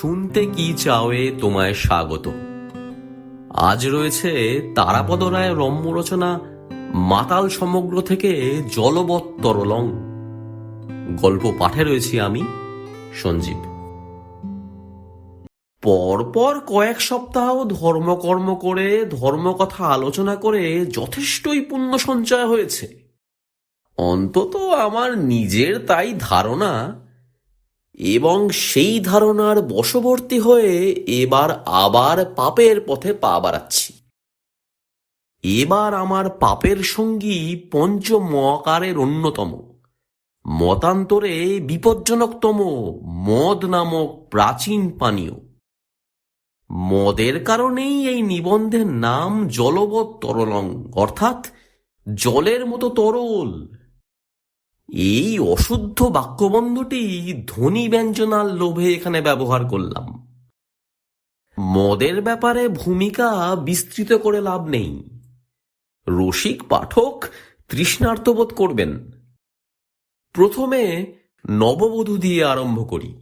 শুনতে কি চাওয়ে তোমায় স্বাগত। আজ রয়েছে তারাপদ রায় রম্য রচনা মাতাল সমগ্র থেকে জলবৎ গল্প পাঠে রয়েছি আমি, সঞ্জীব। পরপর কয়েক সপ্তাহ ধর্মকর্ম করে, ধর্মকথা আলোচনা করে যথেষ্টই পুণ্য সঞ্চয় হয়েছে। অন্তত আমার নিজের তাই ধারণা এবং সেই ধারণার বশবর্তী হয়ে এবার আবার পাপের পথে পা বাড়াচ্ছি। এবার আমার পাপের সঙ্গী পঞ্চ মকারের অন্যতম। মতান্তরে বিপজ্জনকতম মদ নামক প্রাচীন পানীয়। মদের কারণেই এই নিবন্ধের নাম জলবৎ তরলং, অর্থাৎ জলের মতো তরল। এই অশুদ্ধ বাক্যবন্ধটি ধ্বনি ব্যঞ্জনার লোভে এখানে ব্যবহার করলাম। মদের ব্যাপারে ভূমিকা বিস্তৃত করে লাভ নেই। রসিক পাঠক তৃষ্ণার্তবোধ করবেন। প্রথমে নববধূ দিয়ে আরম্ভ করি।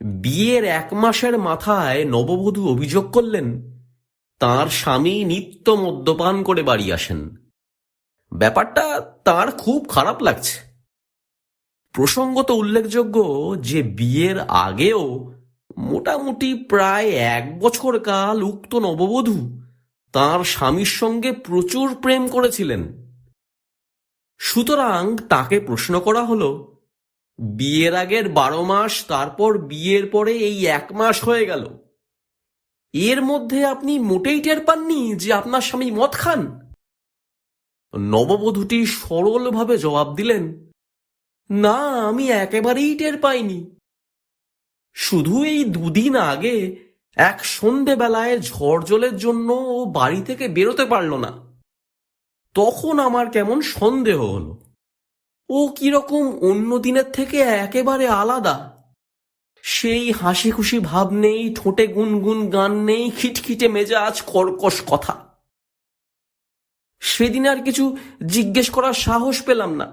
বিয়ের এক মাসের মাথায় নববধূ অভিযোগ করলেন, তার স্বামী নিত্য মদ্যপান করে বাড়ি আসেন। ব্যাপারটা তার খুব খারাপ লাগছে। প্রসঙ্গত উল্লেখযোগ্য যে বিয়ের আগেও মোটামুটি প্রায় এক বছর কাল উক্ত নববধূ তার স্বামীর সঙ্গে প্রচুর প্রেম করেছিলেন। সুতরাং তাকে প্রশ্ন করা হলো, বিয়ের আগের বারো মাস তারপর বিয়ের পরে এই এক মাস হয়ে গেল। এর মধ্যে আপনি মোটেই টের পাননি যে আপনার স্বামী মদ খান? নববধূটি সরলভাবে জবাব দিলেন, না, আমি একেবারেই টের পাইনি। শুধু এই দুদিন আগে এক সন্ধেবেলায় ঝড় জলের জন্য ও বাড়ি থেকে বেরোতে পারল না। তখন আমার কেমন সন্দেহ হলো। ও কীরকম অন্য দিনের থেকে একেবারে আলাদা। সেই হাসি খুশি ভাব নেই, ঠোঁটে গুনগুন গান নেই, খিটখিটে মেজাজ, কর্কশ কথা। সেদিন আর কিছু জিজ্ঞেস করার সাহস পেলাম না।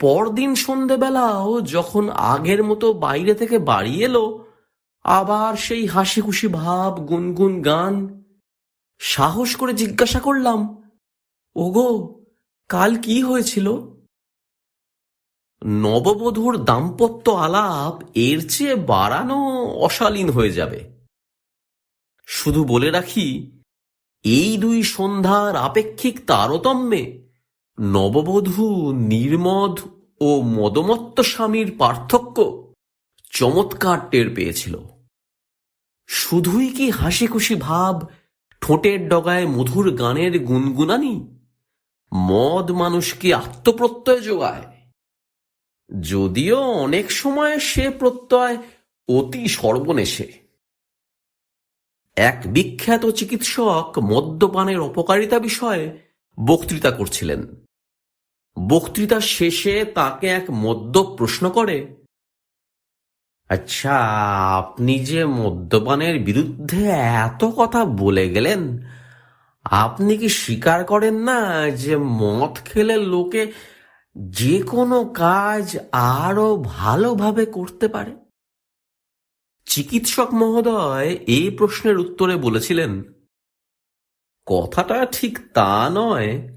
পরদিন সন্ধেবেলাও যখন আগের মতো বাইরে থেকে বাড়ি এলো, আবার সেই হাসি খুশি ভাব, গুনগুন গান, সাহস করে জিজ্ঞাসা করলাম, ওগো, কাল কি হয়েছিল? নববধূর দাম্পত্য আলাপ এর চেয়ে বাড়ানো অশালীন হয়ে যাবে। শুধু বলে রাখি এই দুই সন্ধ্যার আপেক্ষিক তারতম্যে নববধূ নির্মদ ও মদমত্ত স্বামীর পার্থক্য চমৎকার টের পেয়েছিল। শুধুই কি হাসি খুশি ভাব, ঠোঁটের ডগায় মধুর গানের গুনগুনানি মদ মানুষকে আত্মপ্রত্যয় যোগায়? যদিও অনেক সময় সে প্রত্যয় অতি সর্বনেশে। এক বিখ্যাত চিকিৎসক মদ্যপানের অপকারিতা বিষয়ে বক্তৃতা করছিলেন। বক্তৃতা শেষে তাকে এক মদ্য প্রশ্ন করে আচ্ছা আপনি যে মদ্যপানের বিরুদ্ধে এত কথা বলে গেলেন, আপনি কি স্বীকার করেন না যে মদ খেলে লোকে যে কোনো কাজ আরও ভালোভাবে করতে পারে? চিকিৎসক মহোদয় এই প্রশ্নের উত্তরে বলেছিলেন, কথাটা ঠিক তা নয়।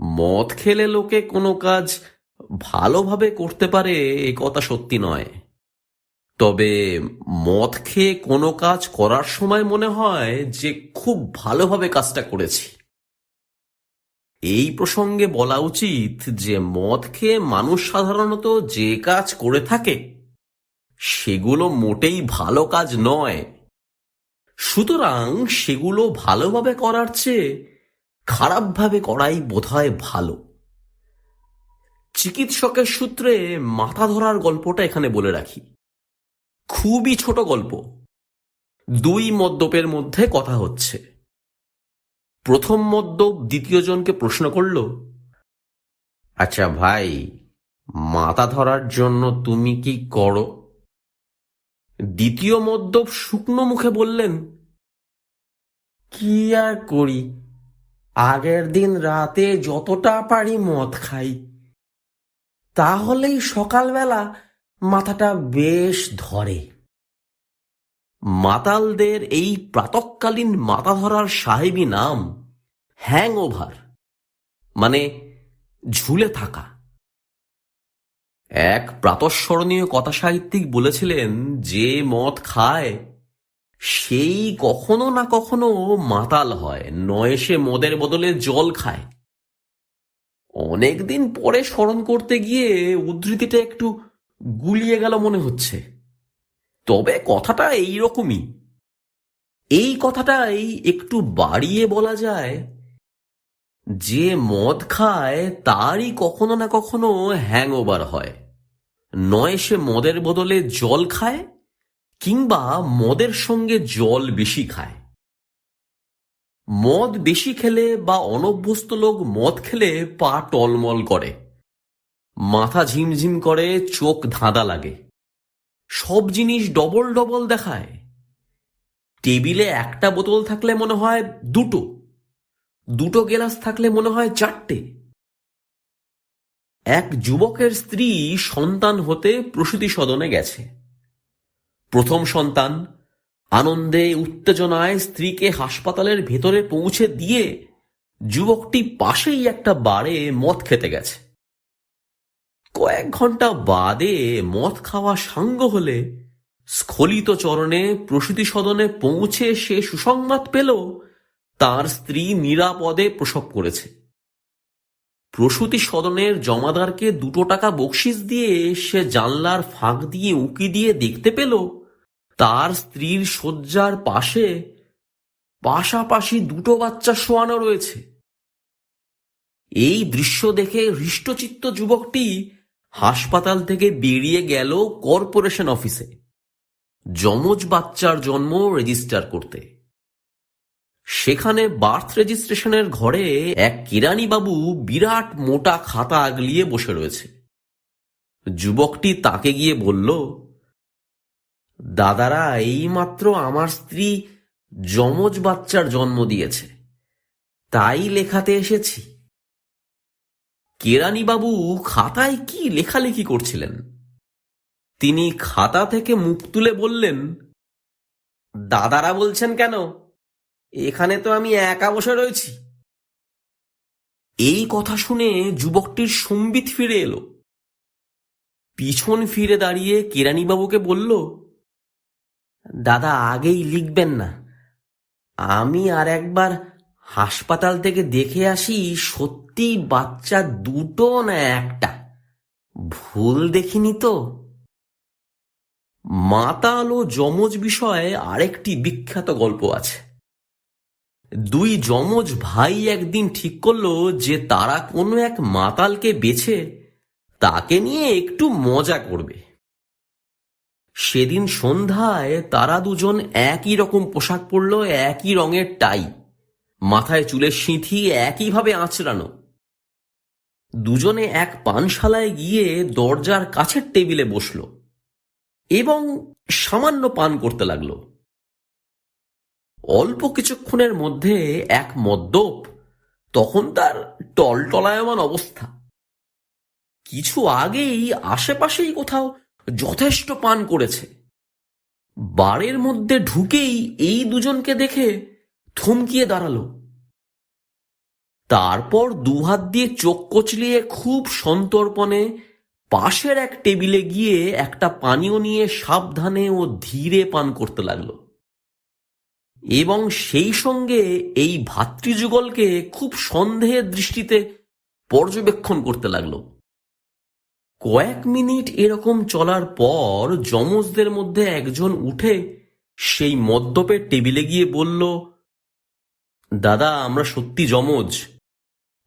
মদ খেলে লোকে কোনো কাজ ভালোভাবে করতে পারে, এ কথা সত্যি নয়। তবে মদ খেয়ে কোনো কাজ করার সময় মনে হয় যে খুব ভালোভাবে কাজটা করেছি। এই প্রসঙ্গে বলা উচিত যে মদ খেয়ে মানুষ সাধারণত যে কাজ করে থাকে সেগুলো মোটেই ভালো কাজ নয়। সুতরাং সেগুলো ভালোভাবে করার চেয়ে খারাপভাবে করাই বোধহয় ভালো। চিকিৎসকের সূত্রে মাথা ধরার গল্পটা এখানে বলে রাখি। খুবই ছোট গল্প। দুই মদ্যপের মধ্যে কথা হচ্ছে। প্রথম মদ্যপ দ্বিতীয় জনকে প্রশ্ন করল আচ্ছা ভাই, মাথা ধরার জন্য তুমি কি করো? দ্বিতীয় মদ্যপ শুকনো মুখে বললেন, কি আর করি? আগের দিন রাতে যতটা পারি মদ খাই। তাহলেই সকালবেলা মাথাটা বেশ ধরে। মাতালদের এই প্রাতকালীন মাথা ধরার সাহেবী নাম হ্যাং ওভার মানে ঝুলে থাকা। এক প্রাতঃস্মরণীয় কথা সাহিত্যিক বলেছিলেন, যে মদ খায়, সেই কখনো না কখনো মাতাল হয়, নয় সে মদের বদলে জল খায়। অনেকদিন পরে স্মরণ করতে গিয়ে উদ্ধৃতিটা একটু গুলিয়ে গেল মনে হচ্ছে। তবে কথাটা এই রকমই এই কথাটাই একটু বাড়িয়ে বলা যায় যে মদ খায়, তারই কখনো না কখনো হ্যাংওভার হয়। নয় সে মদের বদলে জল খায়, কিংবা মদের সঙ্গে জল বেশি খায়। মদ বেশি খেলে বা অনভ্যস্ত লোক মদ খেলে পা টলমল করে। মাথা ঝিমঝিম করে, চোখ ধাঁধা লাগে। সব জিনিস ডবল ডবল দেখায়। টেবিলে একটা বোতল থাকলে মনে হয় দুটো। দুটো গেলাস থাকলে মনে হয় চারটে। এক যুবকের স্ত্রী সন্তান হতে প্রসূতি সদনে গেছে। প্রথম সন্তান আনন্দে, উত্তেজনায় স্ত্রীকে হাসপাতালের ভেতরে পৌঁছে দিয়ে যুবকটি পাশেই একটা বারে মদ খেতে গেছে। কয়েক ঘণ্টা বাদে মদ খাওয়া সাঙ্গ হলে স্খলিত চরণে প্রসূতি সদনে পৌঁছে সে সুসংবাদ পেল তার স্ত্রী নিরাপদে প্রসব করেছে। প্রসূতি সদনের জমাদারকে দুটো টাকা বকশিস দিয়ে সে জানলার ফাঁক দিয়ে উঁকি দিয়ে দেখতে পেল, তার স্ত্রীর শয্যার পাশে পাশাপাশি দুটো বাচ্চা শোয়ানো রয়েছে। এই দৃশ্য দেখে হৃষ্টচিত্ত যুবকটি হাসপাতাল থেকে বেরিয়ে গেল কর্পোরেশন অফিসে। যমজ বাচ্চার জন্ম রেজিস্টার করতে। সেখানে বার্থ রেজিস্ট্রেশনের ঘরে এক কিরানি বাবু বিরাট মোটা খাতা আগলিয়ে বসে রয়েছে। যুবকটি তাকে গিয়ে বলল, দাদারা, এইমাত্র আমার স্ত্রী যমজ বাচ্চার জন্ম দিয়েছে। তাই লেখাতে এসেছি। কেরানিবাবু খাতায় কি লেখালেখি করছিলেন? তিনি খাতা থেকে মুখ তুলে বললেন, দাদারা বলছেন কেন? এখানে তো আমি একা বসে রয়েছি। এই কথা শুনে যুবকটির সম্বিত ফিরে এলো। পিছন ফিরে দাঁড়িয়ে কেরানিবাবুকে বলল, দাদা, আগেই লিখবেন না। আমি আর একবার হাসপাতাল থেকে দেখে আসি সত্যি বাচ্চা দুটো না একটা। ভুল দেখিনি তো? মাতাল ও যমজ বিষয়ে আরেকটি বিখ্যাত গল্প আছে। দুই যমজ ভাই একদিন ঠিক করল যে তারা কোনো এক মাতালকে বেছে তাকে নিয়ে একটু মজা করবে। সেদিন সন্ধ্যায় তারা দুজন একই রকম পোশাক পরল, একই রঙের টাই। মাথায় চুলের সিঁথি একইভাবে আঁচড়ানো। দুজনে এক পানশালায় গিয়ে দরজার কাছের টেবিলে বসল এবং সামান্য পান করতে লাগল। অল্প কিছুক্ষণের মধ্যে এক মদ্যপ, তখন তার টলটলায়মান অবস্থা। কিছু আগেই আশেপাশেই কোথাও যথেষ্ট পান করেছে। বারের মধ্যে ঢুকেই এই দুজনকে দেখে থমকিয়ে দাঁড়াল। তারপর দুহাত দিয়ে চোখ কচলিয়ে খুব সন্তর্পণে পাশের এক টেবিলে গিয়ে একটা পানীয় নিয়ে সাবধানে ও ধীরে পান করতে লাগল। এবং সেই সঙ্গে এই ভাতৃযুগলকে খুব সন্দেহের দৃষ্টিতে পর্যবেক্ষণ করতে লাগল। কয়েক মিনিট এরকম চলার পর যমজদের মধ্যে একজন উঠে সেই মদ্যপের টেবিলে গিয়ে বলল, দাদা, আমরা সত্যি যমজ।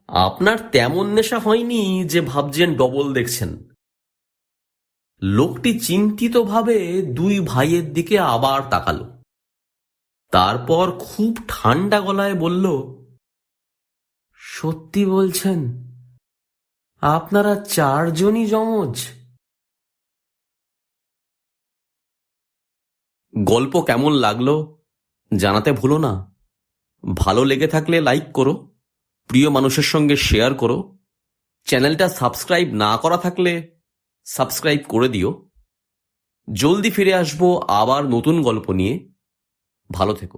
আপনার তেমন নেশা হয়নি যে ভাবছেন ডবল দেখছেন। লোকটি চিন্তিতভাবে দুই ভাইয়ের দিকে আবার তাকালো। তারপর খুব ঠান্ডা গলায় বলল, সত্যি বলছেন, আপনারা চারজনই যমজ? গল্প কেমন লাগল জানাতে ভুলো না। ভালো লেগে থাকলে লাইক করো, প্রিয় মানুষের সঙ্গে শেয়ার করো। চ্যানেলটা সাবস্ক্রাইব না করা থাকলে সাবস্ক্রাইব করে দিও। জলদি ফিরে আসব আবার নতুন গল্প নিয়ে। ভালো থেকো।